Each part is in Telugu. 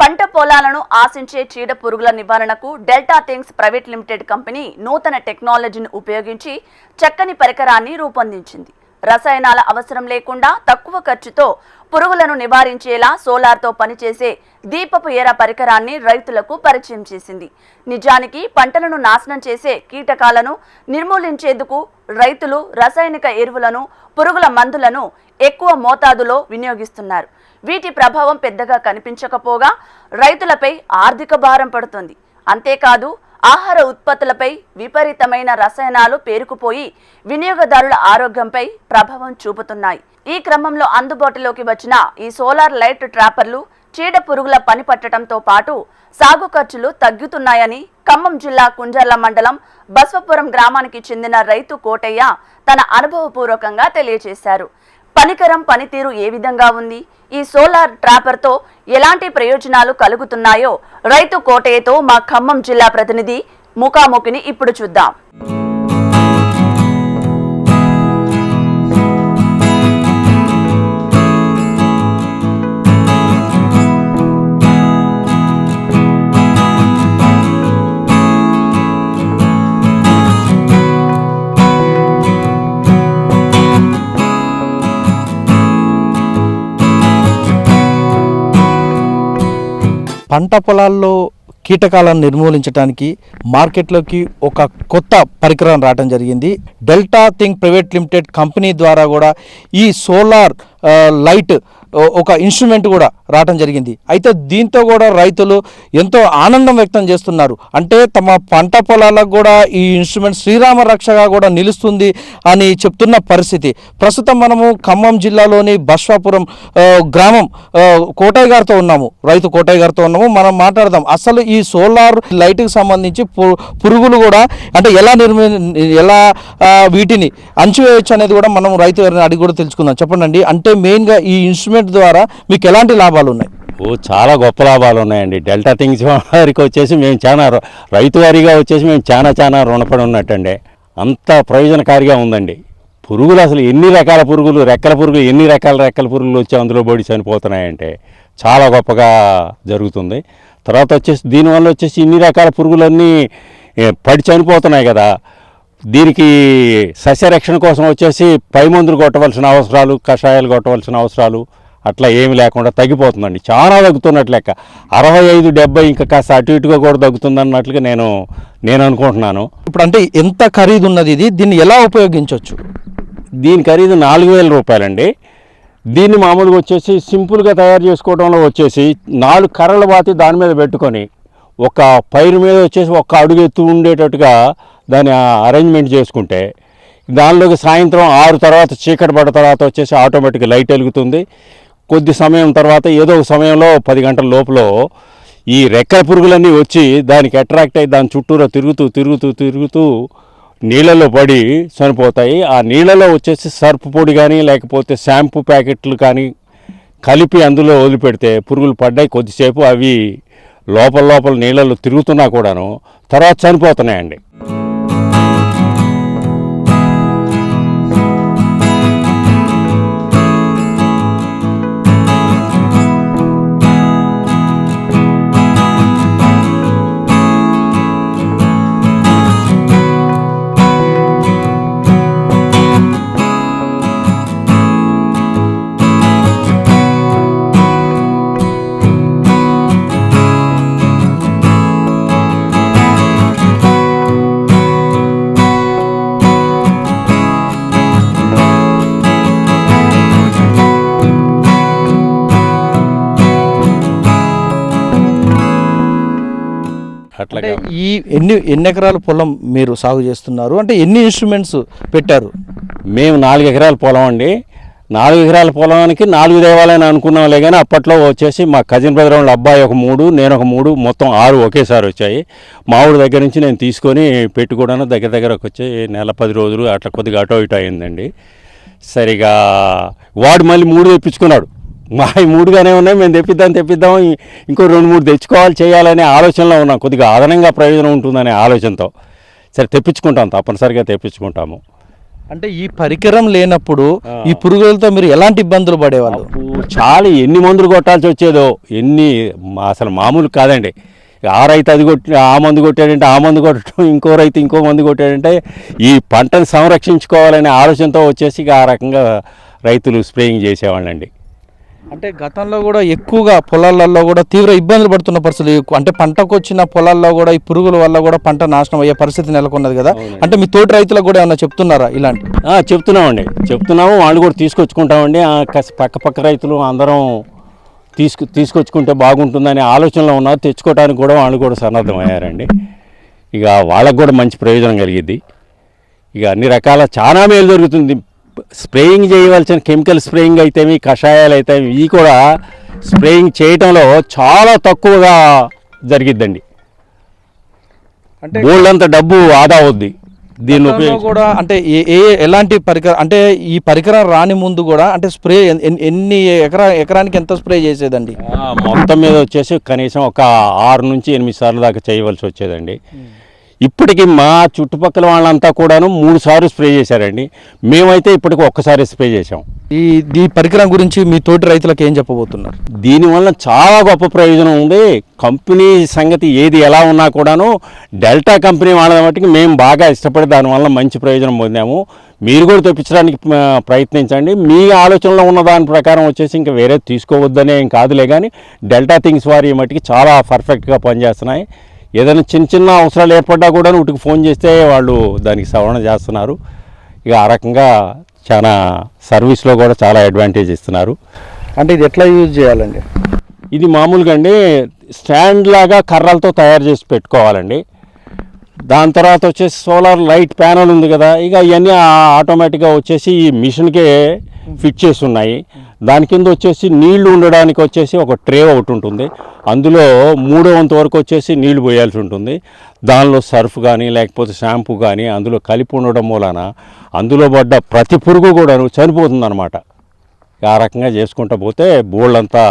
పంట పొలాలను ఆశించే చీడ పురుగుల నివారణకు delta things private limited company నూతన టెక్నాలజీని ఉపయోగించి చక్కని పరికరాన్ని రూపొందించింది. రసాయనాల అవసరం లేకుండా తక్కువ ఖర్చుతో పురుగులను నివారించేలా సోలార్తో పనిచేసే దీపపు ఎర పరికరాన్ని రైతులకు పరిచయం చేసింది. నిజానికి పంటలను నాశనం చేసే కీటకాలను నిర్మూలించేందుకు రైతులు రసాయనిక ఎరువులను పురుగుల మందులను ఎక్కువ మోతాదులో వినియోగిస్తున్నారు. వీటి ప్రభావం పెద్దగా కనిపించకపోగా రైతులపై ఆర్థిక భారం పడుతుంది. అంతేకాదు ఆహార ఉత్పత్తులపై విపరీతమైన రసాయనాలు పేరుకుపోయి వినియోగదారుల ఆరోగ్యంపై ప్రభావం చూపుతున్నాయి. ఈ క్రమంలో అందుబాటులోకి వచ్చిన ఈ సోలార్ లైట్ ట్రాపర్లు చీడ పురుగుల పని పట్టడంతో పాటు సాగు ఖర్చులు తగ్గుతున్నాయని ఖమ్మం జిల్లా కుంజర్ల మండలం బస్వపురం గ్రామానికి చెందిన రైతు కోటయ్య తన అనుభవపూర్వకంగా తెలియజేశారు. పనికరం పనితీరు ఏ విధంగా ఉంది? ఈ సోలార్ ట్రాపర్తో ఎలాంటి ప్రయోజనాలు కలుగుతున్నాయో? రైతు కోటయ్యతో మా ఖమ్మం జిల్లా ప్రతినిధి ముఖాముఖిని ఇప్పుడు చూద్దాం. పంట పొలాల్లో కీటకాలను నిర్మూలించడానికి మార్కెట్లోకి ఒక కొత్త పరికరం రావడం జరిగింది. Delta thing private limited company ద్వారా కూడా ఈ సోలార్ లైట్ ఒక ఇన్స్ట్రుమెంట్ కూడా రావడం జరిగింది. అయితే దీంతో కూడా రైతులు ఎంతో ఆనందం వ్యక్తం చేస్తున్నారు. అంటే తమ పంట పొలాలకు కూడా ఈ ఇన్స్ట్రుమెంట్ శ్రీరామ రక్షగా కూడా నిలుస్తుంది అని చెప్తున్న పరిస్థితి. ప్రస్తుతం మనము ఖమ్మం జిల్లాలోని బస్వాపురం గ్రామం కోటయ్య గారితో ఉన్నాము. రైతు కోటయ్య గారితో ఉన్నాము. మనం మాట్లాడదాం. అసలు ఈ సోలార్ లైట్కి సంబంధించి పు- పురుగులు కూడా అంటే ఎలా నిర్మి ఎలా వీటిని అంచివేయచ్చు అనేది కూడా మనం రైతు గారిని అడిగి కూడా తెలుసుకుందాం. చెప్పండి అంటే మెయిన్గా ఈ ఇన్స్ట్రుమెంట్ ద్వారా మీకు ఎలాంటి లాభాలు ఉన్నాయి? ఓ చాలా గొప్ప లాభాలు ఉన్నాయండి. డెల్టా థింగ్స్ వారికి వచ్చేసి మేము చాలా రైతు వారిగా వచ్చేసి మేము చాలా చాలా రుణపడి ఉన్నట్టండి. అంత ప్రయోజనకారిగా ఉందండి. పురుగులు అసలు ఎన్ని రకాల పురుగులు రెక్కల పురుగులు ఎన్ని రకాల రెక్కల పురుగులు వచ్చి అందులో బడి చనిపోతున్నాయంటే చాలా గొప్పగా జరుగుతుంది. తర్వాత వచ్చేసి దీనివల్ల వచ్చేసి ఇన్ని రకాల పురుగులన్నీ పడి చనిపోతున్నాయి కదా. దీనికి సస్యరక్షణ కోసం వచ్చేసి పై మందులు కొట్టవలసిన అవసరాలు కషాయాలు కొట్టవలసిన అవసరాలు అట్లా ఏమి లేకుండా తగ్గిపోతుందండి. చాలా తగ్గుతున్నట్లు లెక్క. అరవై ఐదు డెబ్బై ఇంకా కాస్త అటు ఇటుగా కూడా తగ్గుతుంది అన్నట్లుగా నేను నేను అనుకుంటున్నాను. ఇప్పుడు అంటే ఎంత ఖరీదు ఉన్నది ఇది? దీన్ని ఎలా ఉపయోగించవచ్చు దీని ఖరీదు నాలుగు వేల రూపాయలండి. దీన్ని మామూలుగా వచ్చేసి సింపుల్గా తయారు చేసుకోవడంలో వచ్చేసి నాలుగు కర్రలు బాతి దాని మీద పెట్టుకొని ఒక పైరు మీద వచ్చేసి ఒక అడుగు ఎత్తు ఉండేటట్టుగా దాన్ని అరేంజ్మెంట్ చేసుకుంటే దానిలోకి సాయంత్రం ఆరు తర్వాత చీకటి పడ్డ తర్వాత వచ్చేసి ఆటోమేటిక్గా లైట్ వెలుగుతుంది. కొద్ది సమయం తర్వాత ఏదో ఒక సమయంలో పది గంటల లోపల ఈ రెక్కల పురుగులన్నీ వచ్చి దానికి అట్రాక్ట్ అయ్యి దాని చుట్టూరా తిరుగుతూ తిరుగుతూ తిరుగుతూ నీళ్ళలో పడి చనిపోతాయి. ఆ నీళ్ళలో వచ్చేసి సర్ఫ్ పొడి కానీ లేకపోతే షాంపూ ప్యాకెట్లు కానీ కలిపి అందులో వదిలిపెడితే పురుగులు పడ్డాయి కొద్దిసేపు. అవి లోపల లోపల నీళ్ళలో తిరుగుతున్నా కూడాను తర్వాత చనిపోతున్నాయండి. అంటే అట్లాగా ఈ ఎన్ని ఎన్ని ఎకరాల పొలం మీరు సాగు చేస్తున్నారు? అంటే ఎన్ని ఇన్స్ట్రుమెంట్స్ పెట్టారు? మేము నాలుగు ఎకరాల పొలం అండి. నాలుగు ఎకరాల పొలానికి నాలుగు దేవాలని అనుకున్నాంలే కానీ అప్పట్లో వచ్చేసి మా కజిన్ బ్రదర్ వాళ్ళ అబ్బాయి ఒక మూడు నేను ఒక మూడు మొత్తం ఆరు ఒకేసారి వచ్చాయి. మామిడి దగ్గర నుంచి నేను తీసుకొని పెట్టుకోవడానికి దగ్గర దగ్గరకు వచ్చి నెల పది రోజులు అట్లా కొద్దిగా అటో ఇటో అయిందండి. సరిగా వాడు మళ్ళీ మూడు తెప్పించుకున్నాడు. మా ఈ మూడుగానే ఉన్నాయి. మేము తెప్పిద్దాం తెప్పిద్దాం. ఇంకో రెండు మూడు తెచ్చుకోవాలి చేయాలనే ఆలోచనలో ఉన్నాం. కొద్దిగా అదనంగా ప్రయోజనం ఉంటుందనే ఆలోచనతో. సరే తెప్పించుకుంటాం తప్పనిసరిగా తెప్పించుకుంటాము. అంటే ఈ పరికరం లేనప్పుడు ఈ పురుగులతో మీరు ఎలాంటి ఇబ్బందులు పడేవాళ్ళు? చాలా ఎన్ని మందులు కొట్టాల్సి వచ్చేదో. ఎన్ని అసలు మామూలు కాదండి. ఆ రైతు అది కొట్టి ఆ మందు కొట్టాడంటే ఆ మందు కొట్టడం ఇంకో రైతు ఇంకో మందు కొట్టాడంటే ఈ పంటను సంరక్షించుకోవాలనే ఆలోచనతో వచ్చేసి ఆ రకంగా రైతులు స్ప్రేయింగ్ చేసేవాళ్ళండి. అంటే గతంలో కూడా ఎక్కువగా పొలాలలో కూడా తీవ్ర ఇబ్బందులు పడుతున్న పరిస్థితులు. ఎక్కువ- అంటే పంటకు వచ్చిన పొలాల్లో కూడా ఈ పురుగుల వల్ల కూడా పంట నాశనం అయ్యే పరిస్థితి నెలకొన్నది కదా. అంటే మీ తోటి రైతులకు కూడా ఏమైనా చెప్తున్నారా ఇలాంటి? చెప్తున్నామండి. చెప్తున్నాము. వాళ్ళు కూడా తీసుకొచ్చుకుంటామండి. పక్క పక్క రైతులు అందరం తీసుకు తీసుకొచ్చుకుంటే బాగుంటుందనే ఆలోచనలో ఉన్నారు. తెచ్చుకోవడానికి కూడా వాళ్ళు కూడా సన్నద్ధమయ్యారండి. ఇక వాళ్ళకు కూడా మంచి ప్రయోజనం కలిగిద్ది. ఇక అన్ని రకాల చాలా మేలు జరుగుతుంది. స్ప్రేయింగ్ చేయవలసిన కెమికల్ స్ప్రేయింగ్ అయితేమి కషాయాలు అయితేమి ఇవి కూడా స్ప్రేయింగ్ చేయటంలో చాలా తక్కువగా జరిగిద్దండి. అంటే బోల్డంత డబ్బు ఆదా అవుద్ది. దీన్ని ఉపయోగించి కూడా అంటే ఏ ఎలాంటి పరికరం అంటే ఈ పరికరం రాని ముందు కూడా అంటే స్ప్రే ఎన్- ఎన్- ఎన్ని ఎకరా ఎకరానికి ఎంత స్ప్రే చేసేదండి? మొత్తం మీద వచ్చేసి కనీసం ఒక ఆరు నుంచి ఎనిమిది సార్లు దాకా చేయవలసి వచ్చేదండి. ఇప్పటికి మా చుట్టుపక్కల వాళ్ళంతా కూడాను మూడు సార్లు స్ప్రే చేశారండి. మేమైతే ఇప్పటికి ఒక్కసారి స్ప్రే చేసాం ఈ ఈ పరికరం గురించి మీ తోటి రైతులకు ఏం చెప్పబోతున్నారు? దీనివల్ల చాలా గొప్ప ప్రయోజనం ఉంది. కంపెనీ సంగతి ఏది ఎలా ఉన్నా కూడాను డెల్టా కంపెనీ వాళ్ళ మట్టుకు మేము బాగా ఇష్టపడి దానివల్ల మంచి ప్రయోజనం పొందాము. మీరు కూడా తెప్పించడానికి ప్రయత్నించండి. మీ ఆలోచనలో ఉన్న దాని ప్రకారం వచ్చేసి ఇంకా వేరే తీసుకోవద్దనే ఏం కాదులే కానీ డెల్టా థింగ్స్ వారి మట్టుకి చాలా పర్ఫెక్ట్గా పనిచేస్తున్నాయి. ఏదైనా చిన్న చిన్న అవసరాలు ఏర్పడ్డా కూడా ఉటికి ఫోన్ చేస్తే వాళ్ళు దానికి సవరణ చేస్తున్నారు. ఇక ఆ రకంగా చాలా సర్వీస్లో కూడా చాలా అడ్వాంటేజ్ ఇస్తున్నారు. అంటే ఇది ఎట్లా యూజ్ చేయాలండి? ఇది మామూలుగా అండి స్టాండ్ లాగా కర్రలతో తయారు చేసి పెట్టుకోవాలండి. దాని తర్వాత వచ్చేసి సోలార్ లైట్ ప్యానల్ ఉంది కదా ఇక ఇవన్నీ ఆటోమేటిక్గా వచ్చేసి ఈ మిషన్కే ఫిట్ చేసి ఉన్నాయి. దాని కింద వచ్చేసి నీళ్ళు ఉండడానికి వచ్చేసి ఒక ట్రే ఒకటి ఉంటుంది. అందులో మూడో వంతు వరకు వచ్చేసి నీళ్ళు పోయాల్సి ఉంటుంది. దానిలో సర్ఫ్ కానీ లేకపోతే షాంపూ కానీ అందులో కలిపి ఉండడం మూలాన అందులో పడ్డ ప్రతి పురుగు కూడా చనిపోతుంది ఆ రకంగా చేసుకుంటా పోతే బోళ్ళంతా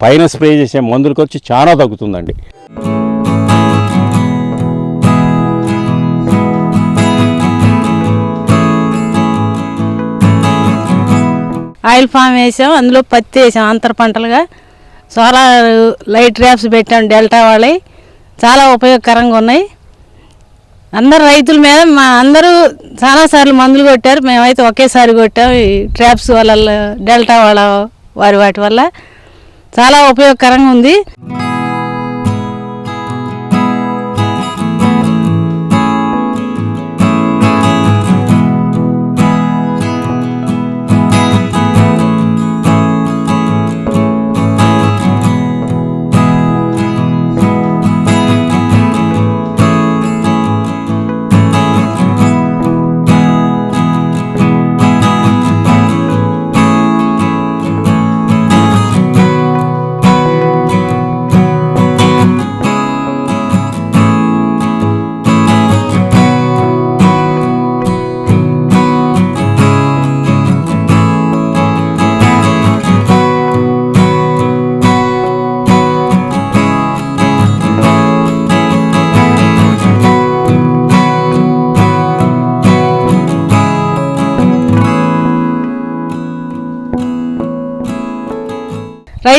పైన స్ప్రే చేసే మందులకు వచ్చి చాలా తగ్గుతుందండి. ఆయిల్ ఫామ్ వేసాం అందులో పత్తి వేసాం అంతర పంటలుగా. సోలార్ లైట్ ర్యాప్స్ పెట్టాం డెల్టా వాళ్ళవి. చాలా ఉపయోగకరంగా ఉన్నాయి. అందరు రైతుల మీద మా అందరూ చాలాసార్లు మందులు కొట్టారు. మేమైతే ఒకేసారి కొట్టాం ఈ ట్రాప్స్ వల్ల డెల్టా వాళ్ళ వారి వాటి వల్ల. చాలా ఉపయోగకరంగా ఉంది.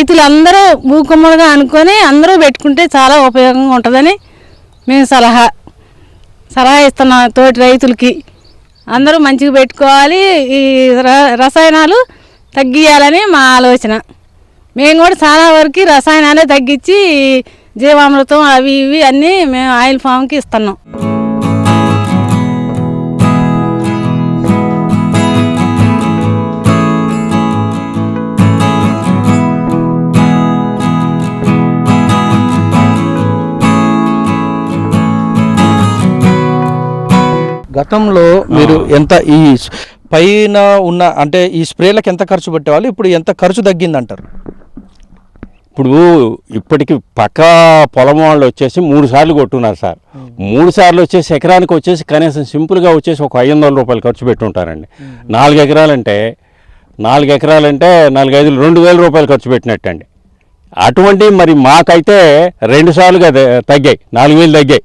రైతులందరూ మూకుమ్మడిగా అనుకొని అందరూ పెట్టుకుంటే చాలా ఉపయోగంగా ఉంటుందని మేము సలహా సలహా ఇస్తున్నాం తోటి రైతులకి. అందరూ మంచిగా పెట్టుకోవాలి ఈ ర- రసాయనాలు తగ్గియాలని మా ఆలోచన. మేము కూడా చాలా వరకు రసాయనాలే తగ్గించి జీవామృతం అవి ఇవి అన్నీ మేము ఆయిల్ ఫామ్కి ఇస్తున్నాం. గతంలో మీరు ఎంత ఈ పైన ఉన్న అంటే ఈ స్ప్రేలకు ఎంత ఖర్చు పెట్టేవాళ్ళు? ఇప్పుడు ఎంత ఖర్చు తగ్గిందంటారు? ఇప్పుడు ఇప్పటికి పక్క పొలం వాళ్ళు వచ్చేసి మూడు సార్లు కొట్టున్నారు సార్. మూడు సార్లు వచ్చేసి ఎకరానికి వచ్చేసి కనీసం సింపుల్గా వచ్చేసి ఒక ఐదు వందల రూపాయలు ఖర్చు పెట్టుంటారండి. నాలుగు ఎకరాలంటే నాలుగు ఎకరాలంటే నాలుగు ఐదు రెండు వేల రూపాయలు ఖర్చు పెట్టినట్టండి. అటువంటి మరి మాకైతే రెండు సార్లుగా తగ్గాయి నాలుగు వేలు తగ్గాయి.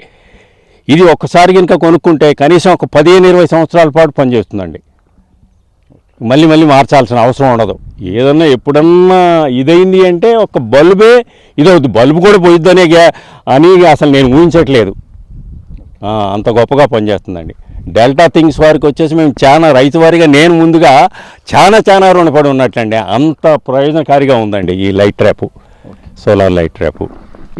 ఇది ఒక్కసారి కనుక కొనుక్కుంటే కనీసం ఒక పదిహేను ఇరవై సంవత్సరాల పాటు పనిచేస్తుందండి. మళ్ళీ మళ్ళీ మార్చాల్సిన అవసరం ఉండదు. ఏదన్నా ఎప్పుడన్నా ఇదైంది అంటే ఒక బల్బే ఇదవుద్ది బల్బు కూడా పోయిద్దనే గ్యా అని అసలు నేను ఊహించట్లేదు. అంత గొప్పగా పనిచేస్తుందండి. డెల్టా థింగ్స్ వారికి వచ్చేసి మేము చాలా రైతు వారిగా నేను ముందుగా చాలా చాలా రుణపడి ఉన్నట్లండి. అంత ప్రయోజనకారిగా ఉందండి ఈ light trap solar light trap.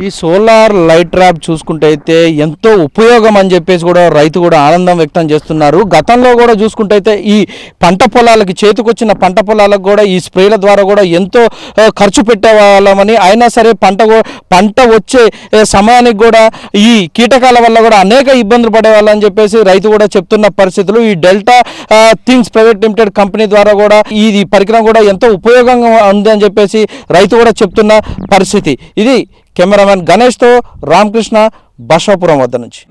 ఈ సోలార్ లైట్ ట్రాప్ చూసుకుంటే అయితే ఎంతో ఉపయోగం అని చెప్పేసి కూడా రైతు కూడా ఆనందం వ్యక్తం చేస్తున్నారు. గతంలో కూడా చూసుకుంటే అయితే ఈ పంట పొలాలకి చేతికొచ్చిన పంట పొలాలకు కూడా ఈ స్ప్రేల ద్వారా కూడా ఎంతో ఖర్చు పెట్టేవాళ్ళమని అయినా సరే పంట పంట వచ్చే సమయానికి కూడా ఈ కీటకాల వల్ల కూడా అనేక ఇబ్బందులు పడేవాళ్ళని చెప్పేసి రైతు కూడా చెప్తున్న పరిస్థితులు. ఈ delta things private limited company ద్వారా కూడా ఈ పరికరం కూడా ఎంతో ఉపయోగంగా ఉంది అని చెప్పేసి రైతు కూడా చెప్తున్న పరిస్థితి. ఇది కెమెరామెన్ గణేష్తో రామకృష్ణ బషాపురం వద్ద నుంచి